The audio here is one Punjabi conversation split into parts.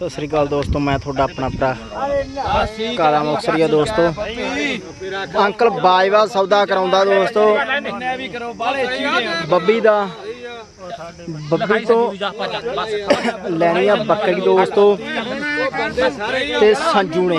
ਸਤਿ ਸ੍ਰੀ ਅਕਾਲ ਦੋਸਤੋ, ਮੈਂ ਤੁਹਾਡਾ ਆਪਣਾ ਭਰਾ ਕਾਲਾ ਮੁਕਸਰੀਆ ਦੋਸਤੋ। ਅੰਕਲ ਬਾਜਵਾ ਸੌਦਾ ਕਰਾਉਂਦਾ ਦੋਸਤੋ। ਬੱਬੀ ਦਾ ਬੱਬੀ ਤੋਂ ਲੈਣੀ ਆ ਬੱਕਰੀ ਦੋਸਤੋ। ਤੇ ਸੰਜੂ ਨੇ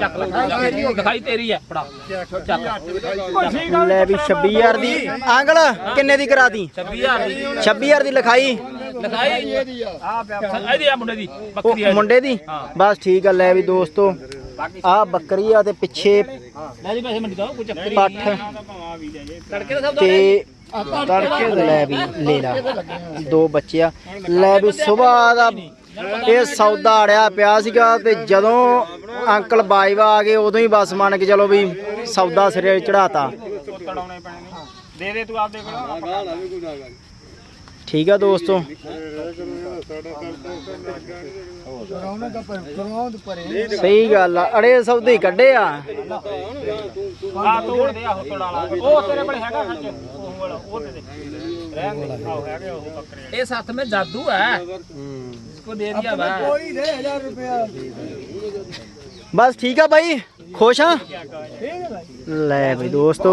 ਚੱਕ ਲਿਖਾਈ ਤੇਰੀ ਹੈ ਫੜਾ ਚੱਕ ਲੈ ਵੀ 26000 ਦੀ। ਅੰਕਲ, ਕਿੰਨੇ ਦੀ ਕਰਾ 26000 ਦੀ 26000 ਦੀ ਲਿਖਾਈ। ਲਿਖਾਈ ਇਹਦੀ ਆ ਮੁੰਡੇ ਦੀ ਬੱਕਰੀ ਉਹ ਮੁੰਡੇ ਦੀ? ਬਸ ਠੀਕ ਆ, ਲੈ ਵੀ ਦੋਸਤੋ। ਆ ਬੱਕਰੀ ਆ ਤੇ ਪਿੱਛੇ ਲੈ ਜੀ ਪੈਸੇ ਮੰਡੀ ਦਾ ਕੋਈ ਚੱਕਰ ਹੀ ਤੜਕੇ ਦਾ ਸਭ ਤੇ ਤੜਕੇ ਲੈ ਵੀ ਲੈ ਲਾ ਦੋ ਬੱਚੇ ਆ। ਲੈ ਵੀ ਸਵੇਰ ਦਾ, ਇਹ ਸੌਦਾ ਅੜਿਆ ਪਿਆ ਸੀਗਾ ਤੇ ਜਦੋਂ ਅੰਕਲ ਬਾਜਵਾ ਆ ਗਏ ਉਦੋਂ ਹੀ ਬਸ ਮੰਨ ਕੇ ਚਲੋ ਵੀ ਸੌਦਾ ਸਿਰੇ ਚੜਾਤਾ ਠੀਕ ਆ ਦੋਸਤੋ। ਸਹੀ ਗੱਲ ਆ ਅੜੇ ਸੌਦੇ ਕੱਢੇ ਆ। ਆ ਤੋੜ ਦੇ ਆ ਉਹ ਤੇਰੇ ਕੋਲ ਹੈਗਾ ਖਰਚ। ਵਾਲਾ ਉਹ ਦੇ ਦੇ ਰਹਿਣ ਦੇ ਆਹੋ ਹੈਗੇ ਉਹ ਬੱਕਰੇ ਇਹ ਸਾਥ में जादू है इसको दे दिया बा कोई दे हजार रुपया ਬਸ ਠੀਕ ਆ ਬਾਈ ਖੁਸ਼ ਆ ਲੈ ਬਈ ਦੋਸਤੋ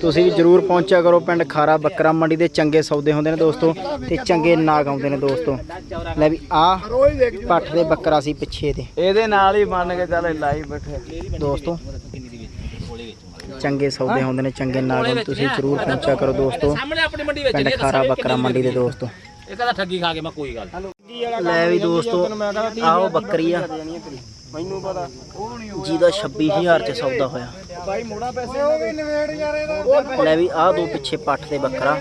ਤੁਸੀਂ ਵੀ ਜਰੂਰ ਪਹੁੰਚਿਆ ਕਰੋ ਪਿੰਡ ਖਾਰਾ ਬੱਕਰਾ ਮੰਡੀ ਦੇ ਚੰਗੇ ਸੌਦੇ ਹੁੰਦੇ ਨੇ ਦੋਸਤੋ ਤੇ ਚੰਗੇ ਨਾਗ ਆਉਂਦੇ ਨੇ ਦੋਸਤੋ ਲੈ ਵੀ ਆ ਪੱਠ ਦੇ ਬੱਕਰਾ ਸੀ ਪਿੱਛੇ ਤੇ ਇਹਦੇ ਨਾਲ ਹੀ ਮੰਨ ਕੇ ਚੱਲ ਲਾਈ ਬੈਠੇ ਦੋਸਤੋ ਚੰਗੇ ਸੌਦੇ ਹੁੰਦੇ ਨੇ ਚੰਗੇ ਨਾਲ ਤੁਸੀਂ ਜ਼ਰੂਰ ਪਹੁੰਚਿਆ ਕਰੋ ਦੋਸਤੋ। ਸਾਹਮਣੇ ਆਪਣੀ ਮੰਡੀ ਵਿੱਚ ਮੰਡੀ ਦੇ ਦੋਸਤੋ। ਇਹ ਕਹਿੰਦਾ ਠੱਗੀ ਖਾ ਕੇ ਮੈਂ ਕੋਈ ਗੱਲ ਲੈ ਵੀ ਦੋਸਤੋ ਆਓ ਬੱਕਰੀ ਆ। ਮੈਨੂੰ ਪਤਾ। ਜਿਹਦਾ 26000 ਚ ਸੌਦਾ ਹੋਇਆ। ਬਾਈ ਮੋੜਾ ਪੈਸੇ ਉਹ ਵੀ ਨਵੇੜ ਯਾਰ ਇਹਦਾ ਲੈ ਵੀ ਆਹ ਦੋ ਪਿੱਛੇ ਪੱਠ ਦੇ ਬੱਕਰਾ।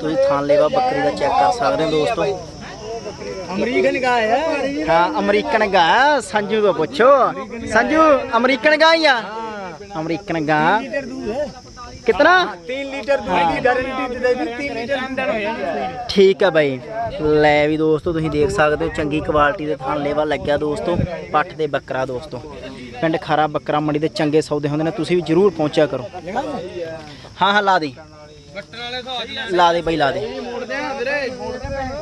ਤੁਸੀਂ ਥਾਨ ਲੇਵਾ ਬੱਕਰੀ ਦਾ ਚੈੱਕ ਕਰ ਸਕਦੇ ਹੋ ਦੋਸਤੋ। ਅਮਰੀਕਨ ਗਾ ਹਾਂ। ਅਮਰੀਕਨ ਗਾ ਸੰਜੂ ਤੋਂ ਪੁੱਛੋ। ਸੰਜੂ ਅਮਰੀਕਨ ਗਾ ਹੀ ਆ। ਅਮਰੀਕਨ ਗਾ लीटर दूध है ਕਿਤਨਾ तीन लीटर दूध की गारंटी दे दी तीन लीटर दूध है ਠੀਕ ਆ ਬਾਈ ਲੈ ਵੀ ਦੋਸਤੋ ਤੁਸੀਂ ਦੇਖ ਸਕਦੇ ਹੋ ਚੰਗੀ ਕੁਆਲਿਟੀ ਦੇ ਥਾਨ ਲੇਵਾ ਲੱਗਿਆ ਦੋਸਤੋ ਪੱਠ ਦੇ ਬੱਕਰਾ ਦੋਸਤੋ ਪਿੰਡ ਖਾਰਾ ਬੱਕਰਾ ਮੰਡੀ ਦੇ ਚੰਗੇ ਸੌਦੇ ਹੁੰਦੇ ਨੇ ਤੁਸੀਂ ਵੀ ਜਰੂਰ ਪਹੁੰਚਿਆ ਕਰੋ ਹਾਂ ਹਾਂ ਲਾ ਦੇ ਲਾ ਦੇ ਬਾਈ ਲਾ ਦੇ ਮੋੜਦੇ ਆ ਵੀਰੇ ਮੋੜਦੇ ਪੈਸੇ